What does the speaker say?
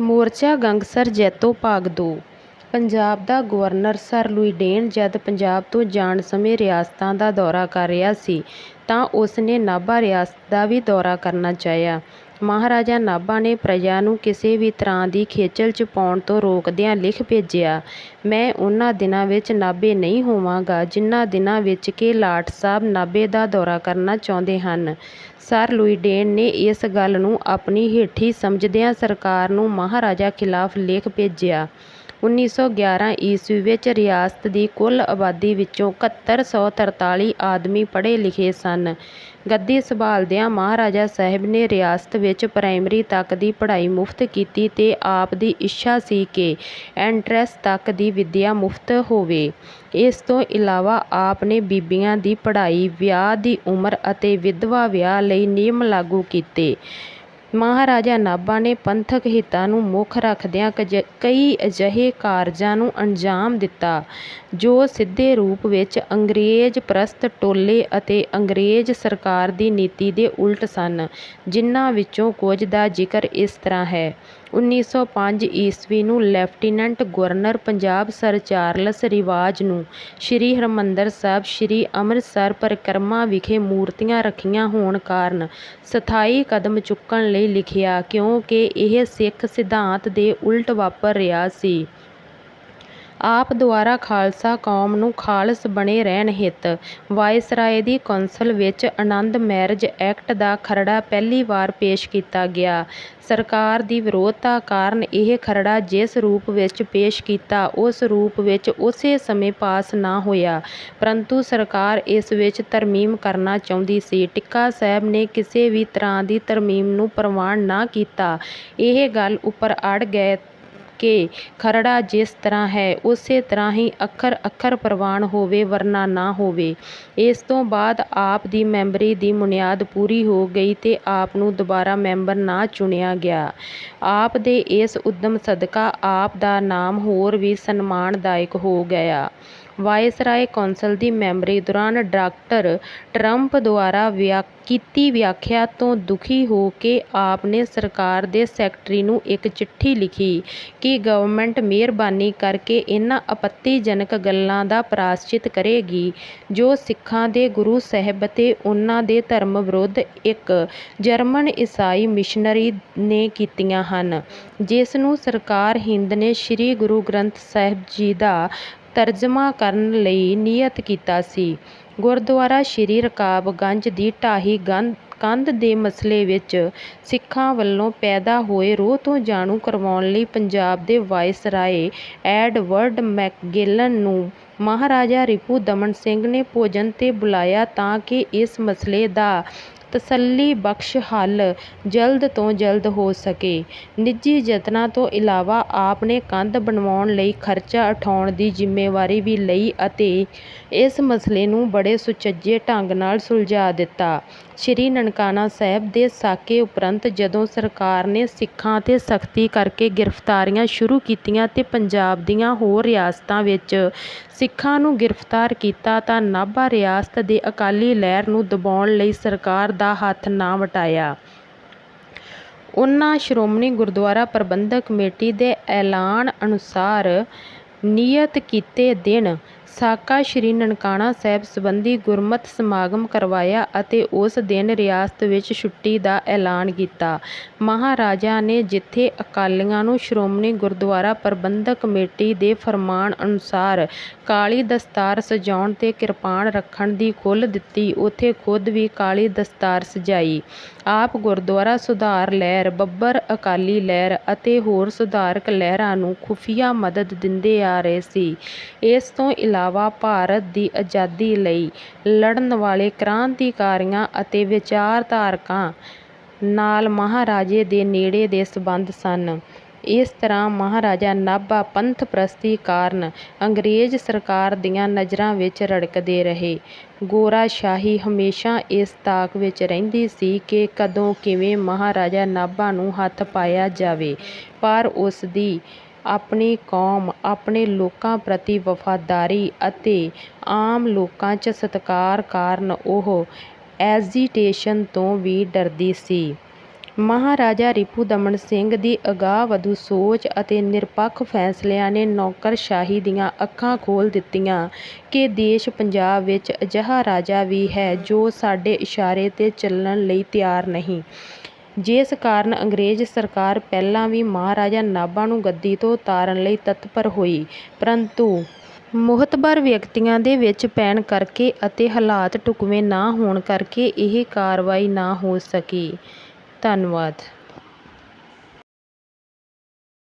ਮੋਰਚਾ ਗੰਗਸਰ ਜੈਤੋ ਭਾਗ ਦੋ ਪੰਜਾਬ ਦਾ ਗਵਰਨਰ ਸਰ ਲੁਈਡੇਨ ਜਦ ਪੰਜਾਬ ਤੋਂ ਜਾਣ ਸਮੇਂ ਰਿਆਸਤਾਂ ਦਾ ਦੌਰਾ ਕਰ ਰਿਹਾ ਸੀ, ਤਾਂ ਉਸ ਨੇ ਨਾਭਾ ਰਿਆਸਤ ਦਾ ਵੀ ਦੌਰਾ ਕਰਨਾ ਚਾਹਿਆ। ਮਹਾਰਾਜਾ ਨਾਭਾ ਨੇ ਪ੍ਰਜਾ ਨੂੰ ਕਿਸੇ ਵੀ ਤਰ੍ਹਾਂ ਦੀ ਖੇਚਲ 'ਚ ਪਾਉਣ ਤੋਂ ਰੋਕਦਿਆਂ ਲਿਖ ਭੇਜਿਆ, ਮੈਂ ਉਹਨਾਂ ਦਿਨਾਂ ਵਿੱਚ ਨਾਭੇ ਨਹੀਂ ਹੋਵਾਂਗਾ ਜਿਨ੍ਹਾਂ ਦਿਨਾਂ ਵਿੱਚ ਕਿ ਲਾਟ ਸਾਹਿਬ ਨਾਭੇ ਦਾ ਦੌਰਾ ਕਰਨਾ ਚਾਹੁੰਦੇ ਹਨ। ਸਰ ਲੁਈਡੇਨ ਨੇ ਇਸ ਗੱਲ ਨੂੰ ਆਪਣੀ ਹੇਠੀ ਸਮਝਦਿਆਂ ਸਰਕਾਰ ਨੂੰ ਮਹਾਰਾਜਾ ਖਿਲਾਫ ਲਿਖ ਭੇਜਿਆ। ਉੱਨੀ ਸੌ ਗਿਆਰਾਂ ਈਸਵੀ ਵਿੱਚ ਰਿਆਸਤ ਦੀ ਕੁੱਲ ਆਬਾਦੀ ਵਿੱਚੋਂ ਇਕੱਤਰ ਸੌ ਤਰਤਾਲੀ ਆਦਮੀ ਪੜ੍ਹੇ ਲਿਖੇ ਸਨ। ਗੱਦੀ ਸੰਭਾਲਦਿਆਂ ਮਹਾਰਾਜਾ ਸਾਹਿਬ ਨੇ ਰਿਆਸਤ ਵਿੱਚ ਪ੍ਰਾਇਮਰੀ ਤੱਕ ਦੀ ਪੜ੍ਹਾਈ ਮੁਫ਼ਤ ਕੀਤੀ ਤੇ ਆਪ ਦੀ ਇੱਛਾ ਸੀ ਕਿ ਐਂਟਰੈਂਸ ਤੱਕ ਦੀ ਵਿੱਦਿਆ ਮੁਫ਼ਤ ਹੋਵੇ। ਇਸ ਤੋਂ ਇਲਾਵਾ ਆਪ ਨੇ ਬੀਬੀਆਂ ਦੀ ਪੜ੍ਹਾਈ, ਵਿਆਹ ਦੀ ਉਮਰ ਅਤੇ ਵਿਧਵਾ ਵਿਆਹ ਲਈ ਨਿਯਮ ਲਾਗੂ ਕੀਤੇ। ਮਹਾਰਾਜਾ ਨਾਭਾ ਨੇ ਪੰਥਕ ਹਿੱਤਾਂ ਨੂੰ ਮੁੱਖ ਰੱਖਦਿਆਂ ਕਈ ਅਜਿਹੇ ਕਾਰਜਾਂ ਨੂੰ ਅੰਜਾਮ ਦਿੱਤਾ ਜੋ ਸਿੱਧੇ ਰੂਪ ਵਿੱਚ ਅੰਗਰੇਜ਼ ਪ੍ਰਸਤ ਟੋਲੇ ਅਤੇ ਅੰਗਰੇਜ਼ ਸਰਕਾਰ ਦੀ ਨੀਤੀ ਦੇ ਉਲਟ ਸਨ, ਜਿਨ੍ਹਾਂ ਵਿੱਚੋਂ ਕੁਝ ਦਾ ਜ਼ਿਕਰ ਇਸ ਤਰ੍ਹਾਂ ਹੈ। ਉੱਨੀ ਸੌ ਪੰਜ ਈਸਵੀ ਨੂੰ lieutenant governor Punjab sir Charles Rivaz ਨੂੰ ਸ੍ਰੀ ਹਰਿਮੰਦਰ ਸਾਹਿਬ, ਸ੍ਰੀ ਅੰਮ੍ਰਿਤਸਰ ਪਰਿਕਰਮਾ ਵਿਖੇ ਮੂਰਤੀਆਂ ਰੱਖੀਆਂ ਹੋਣ ਕਾਰਨ ਸਥਾਈ ਕਦਮ ਚੁੱਕਣ ਲਈ ਲਿਖਿਆ, ਕਿਉਂਕਿ ਇਹ ਸਿੱਖ ਸਿਧਾਂਤ ਦੇ ਉਲਟ ਵਾਪਰ ਰਿਹਾ ਸੀ। ਆਪ ਦੁਆਰਾ ਖਾਲਸਾ ਕੌਮ ਨੂੰ ਖਾਲਸ ਬਣੇ ਰਹਿਣ ਹਿੱਤ ਵਾਇਸਰਾਏ ਦੀ ਕੌਂਸਲ ਵਿੱਚ ਆਨੰਦ ਮੈਰਿਜ ਐਕਟ ਦਾ ਖਰੜਾ ਪਹਿਲੀ ਵਾਰ ਪੇਸ਼ ਕੀਤਾ ਗਿਆ। ਸਰਕਾਰ ਦੀ ਵਿਰੋਧਤਾ ਕਾਰਨ ਇਹ ਖਰੜਾ ਜਿਸ ਰੂਪ ਵਿੱਚ ਪੇਸ਼ ਕੀਤਾ ਉਸ ਰੂਪ ਵਿੱਚ ਉਸੇ ਸਮੇਂ ਪਾਸ ਨਾ ਹੋਇਆ, ਪਰੰਤੂ ਸਰਕਾਰ ਇਸ ਵਿੱਚ ਤਰਮੀਮ ਕਰਨਾ ਚਾਹੁੰਦੀ ਸੀ। ਟਿੱਕਾ ਸਾਹਿਬ ਨੇ ਕਿਸੇ ਵੀ ਤਰ੍ਹਾਂ ਦੀ ਤਰਮੀਮ ਨੂੰ ਪ੍ਰਵਾਨ ਨਾ ਕੀਤਾ, ਇਹ ਗੱਲ ਉੱਪਰ ਅੜ ਗਏ ਕਿ ਖਰੜਾ ਜਿਸ ਤਰ੍ਹਾਂ ਹੈ, ਉਸੇ ਤਰ੍ਹਾਂ ਹੀ ਅੱਖਰ-ਅੱਖਰ ਪ੍ਰਵਾਨ ਹੋਵੇ, ਵਰਨਾ ਨਾ ਹੋਵੇ। ਇਸ ਤੋਂ ਬਾਅਦ ਆਪ ਦੀ ਮੈਂਬਰੀ ਦੀ ਬੁਨਿਆਦ ਪੂਰੀ ਹੋ ਗਈ ਤੇ ਆਪ ਨੂੰ ਦੁਬਾਰਾ ਮੈਂਬਰ ਨਾ ਚੁਣਿਆ ਗਿਆ। ਆਪ ਦੇ ਇਸ ਉੱਦਮ ਸਦਕਾ ਆਪ ਦਾ ਨਾਮ ਹੋਰ ਵੀ ਸਨਮਾਨਦਾਇਕ ਹੋ ਗਿਆ। ਵਾਇਸਰਾਏ ਕੌਂਸਲ ਦੀ ਮੈਂਬਰੀ ਦੌਰਾਨ ਡਾਕਟਰ ਟਰੰਪ ਦੁਆਰਾ ਕੀਤੀ ਵਿਆਖਿਆ ਤੋਂ ਦੁਖੀ ਹੋ ਕੇ ਆਪ ਨੇ ਸਰਕਾਰ ਦੇ ਸੈਕਟਰੀ ਨੂੰ ਇੱਕ ਚਿੱਠੀ ਲਿਖੀ ਕਿ ਗਵਰਨਮੈਂਟ ਮਿਹਰਬਾਨੀ ਕਰਕੇ ਇਨ੍ਹਾਂ ਆਪੱਤੀਜਨਕ ਗੱਲਾਂ ਦਾ ਪ੍ਰਾਸ਼ਚਿਤ ਕਰੇਗੀ ਜੋ ਸਿੱਖਾਂ ਦੇ ਗੁਰੂ ਸਾਹਿਬ ਅਤੇ ਉਨ੍ਹਾਂ ਦੇ ਧਰਮ ਵਿਰੁੱਧ ਇੱਕ ਜਰਮਨ ਈਸਾਈ ਮਿਸ਼ਨਰੀ ਨੇ ਕੀਤੀਆਂ ਹਨ, ਜਿਸ ਨੂੰ ਸਰਕਾਰ ਹਿੰਦ ਨੇ ਸ੍ਰੀ ਗੁਰੂ ਗ੍ਰੰਥ ਸਾਹਿਬ ਜੀ ਦਾ ਤਰਜਮਾ ਕਰਨ ਲਈ ਨਿਯਤ ਕੀਤਾ ਸੀ। ਗੁਰਦੁਆਰਾ ਸ੍ਰੀ ਰਕਾਬਗੰਜ ਦੀ ਢਾਈ ਕੰਧ ਦੇ ਮਸਲੇ ਵਿੱਚ ਸਿੱਖਾਂ ਵੱਲੋਂ ਪੈਦਾ ਹੋਏ ਰੋਹ ਤੋਂ ਜਾਣੂ ਕਰਵਾਉਣ ਲਈ ਪੰਜਾਬ ਦੇ ਵਾਇਸਰਾਏ ਐਡਵਰਡ ਮੈਕਗਿਲਨ ਨੂੰ ਮਹਾਰਾਜਾ ਰਿਪੂ ਦਮਨ ਸਿੰਘ ਨੇ ਭੋਜਨ ਤੇ ਬੁਲਾਇਆ ਤਾਂ ਕਿ ਇਸ ਮਸਲੇ ਦਾ ਤਸੱਲੀ ਬਖਸ਼ ਹੱਲ ਜਲਦ ਤੋਂ ਜਲਦ ਹੋ ਸਕੇ। ਨਿੱਜੀ ਯਤਨਾਂ ਤੋਂ ਇਲਾਵਾ ਆਪ ਨੇ ਕੰਧ ਬਣਵਾਉਣ ਲਈ ਖਰਚਾ ਉਠਾਉਣ ਦੀ ਜ਼ਿੰਮੇਵਾਰੀ ਵੀ ਲਈ ਅਤੇ ਇਸ ਮਸਲੇ ਨੂੰ ਬੜੇ ਸੁਚੱਜੇ ਢੰਗ ਨਾਲ ਸੁਲਝਾ ਦਿੱਤਾ। ਸ੍ਰੀ ਨਨਕਾਣਾ ਸਾਹਿਬ ਦੇ ਸਾਕੇ ਉਪਰੰਤ ਜਦੋਂ ਸਰਕਾਰ ਨੇ ਸਿੱਖਾਂ ਤੇ ਸਖ਼ਤੀ ਕਰਕੇ ਗ੍ਰਿਫ਼ਤਾਰੀਆਂ ਸ਼ੁਰੂ ਕੀਤੀਆਂ ਅਤੇ ਪੰਜਾਬ ਦੀਆਂ ਹੋਰ ਰਿਆਸਤਾਂ ਵਿੱਚ ਸਿੱਖਾਂ ਨੂੰ ਗ੍ਰਿਫ਼ਤਾਰ ਕੀਤਾ ਤਾਂ ਨਾਭਾ ਰਿਆਸਤ ਦੇ ਅਕਾਲੀ ਲਹਿਰ ਨੂੰ ਦਬਾਉਣ ਲਈ ਸਰਕਾਰ ਦਾ ਹੱਥ ਨਾ ਵਟਾਇਆ। ਉਨ੍ਹਾਂ ਸ਼੍ਰੋਮਣੀ ਗੁਰਦੁਆਰਾ ਪ੍ਰਬੰਧਕ ਕਮੇਟੀ ਦੇ ਐਲਾਨ ਅਨੁਸਾਰ ਨਿਯਤ ਕੀਤੇ ਦਿਨ ਸਾਕਾ ਸ੍ਰੀ ਨਨਕਾਣਾ ਸਾਹਿਬ ਸਬੰਧੀ ਗੁਰਮਤਿ ਸਮਾਗਮ ਕਰਵਾਇਆ ਅਤੇ ਉਸ ਦਿਨ ਰਿਆਸਤ ਵਿੱਚ ਛੁੱਟੀ ਦਾ ਐਲਾਨ ਕੀਤਾ। ਮਹਾਰਾਜਾ ਨੇ ਜਿੱਥੇ ਅਕਾਲੀਆਂ ਨੂੰ ਸ਼੍ਰੋਮਣੀ ਗੁਰਦੁਆਰਾ ਪ੍ਰਬੰਧਕ ਕਮੇਟੀ ਦੇ ਫਰਮਾਨ ਅਨੁਸਾਰ ਕਾਲੀ ਦਸਤਾਰ ਸਜਾਉਣ ਤੇ ਕਿਰਪਾਨ ਰੱਖਣ ਦੀ ਖੁੱਲ੍ਹ ਦਿੱਤੀ, ਉੱਥੇ ਖੁਦ ਵੀ ਕਾਲੀ ਦਸਤਾਰ ਸਜਾਈ। ਆਪ ਗੁਰਦੁਆਰਾ ਸੁਧਾਰ ਲਹਿਰ, ਬੱਬਰ ਅਕਾਲੀ ਲਹਿਰ ਅਤੇ ਹੋਰ ਸੁਧਾਰਕ ਲਹਿਰਾਂ ਨੂੰ ਖੁਫ਼ੀਆ ਮਦਦ ਦਿੰਦੇ ਆ ਰਹੇ ਸੀ। ਇਸ ਤੋਂ ਇਲਾਵਾ ਭਾਰਤ ਦੀ ਆਜ਼ਾਦੀ ਲਈ ਲੜਨ ਵਾਲੇ ਕ੍ਰਾਂਤੀਕਾਰੀਆਂ ਅਤੇ ਵਿਚਾਰਧਾਰਕਾਂ ਨਾਲ ਮਹਾਰਾਜੇ ਦੇ ਨੇੜੇ ਦੇ ਸੰਬੰਧ ਸਨ। ਇਸ ਤਰ੍ਹਾਂ ਮਹਾਰਾਜਾ ਨਾਭਾ ਪੰਥ-ਪ੍ਰਸਤੀ ਕਾਰਨ ਅੰਗਰੇਜ਼ ਸਰਕਾਰ ਦੀਆਂ ਨਜ਼ਰਾਂ ਵਿੱਚ ਰੜਕਦੇ ਰਹੇ। ਗੋਰਾਸ਼ਾਹੀ ਹਮੇਸ਼ਾ ਇਸ ਤਾਕ ਵਿੱਚ ਰਹਿੰਦੀ ਸੀ ਕਿ ਕਦੋਂ ਕਿਵੇਂ ਮਹਾਰਾਜਾ ਨਾਭਾ ਨੂੰ ਹੱਥ ਪਾਇਆ ਜਾਵੇ, ਪਰ ਉਸ ਦੀ ਆਪਣੀ ਕੌਮ, ਆਪਣੇ ਲੋਕਾਂ ਪ੍ਰਤੀ ਵਫ਼ਾਦਾਰੀ ਅਤੇ ਆਮ ਲੋਕਾਂ 'ਚ ਸਤਿਕਾਰ ਕਾਰਨ ਉਹ ਐਜੀਟੇਸ਼ਨ ਤੋਂ ਵੀ ਡਰਦੀ ਸੀ। ਮਹਾਰਾਜਾ ਰਿਪੂ ਦਮਨ ਸਿੰਘ ਦੀ ਅਗਾਂਹ-ਵਧੂ ਸੋਚ ਅਤੇ ਨਿਰਪੱਖ ਫੈਸਲਿਆਂ ਨੇ ਨੌਕਰਸ਼ਾਹੀ ਦੀਆਂ ਅੱਖਾਂ ਖੋਲ੍ਹ ਦਿੱਤੀਆਂ ਕਿ ਦੇਸ਼ ਪੰਜਾਬ ਵਿੱਚ ਅਜਿਹਾ ਰਾਜਾ ਵੀ ਹੈ ਜੋ ਸਾਡੇ ਇਸ਼ਾਰੇ 'ਤੇ ਚੱਲਣ ਲਈ ਤਿਆਰ ਨਹੀਂ। ਜਿਸ ਕਾਰਨ ਅੰਗਰੇਜ਼ ਸਰਕਾਰ ਪਹਿਲਾਂ ਵੀ ਮਹਾਰਾਜਾ ਨਾਭਾ ਨੂੰ ਗੱਦੀ ਤੋਂ ਉਤਾਰਨ ਲਈ ਤਤਪਰ ਹੋਈ, ਪਰੰਤੂ ਮੁਹਤਬਰ ਵਿਅਕਤੀਆਂ ਦੇ ਵਿੱਚ ਪੈਣ ਕਰਕੇ ਅਤੇ ਹਾਲਾਤ ਢੁਕਵੇਂ ਨਾ ਹੋਣ ਕਰਕੇ ਇਹ ਕਾਰਵਾਈ ਨਾ ਹੋ ਸਕੀ। ਧੰਨਵਾਦ।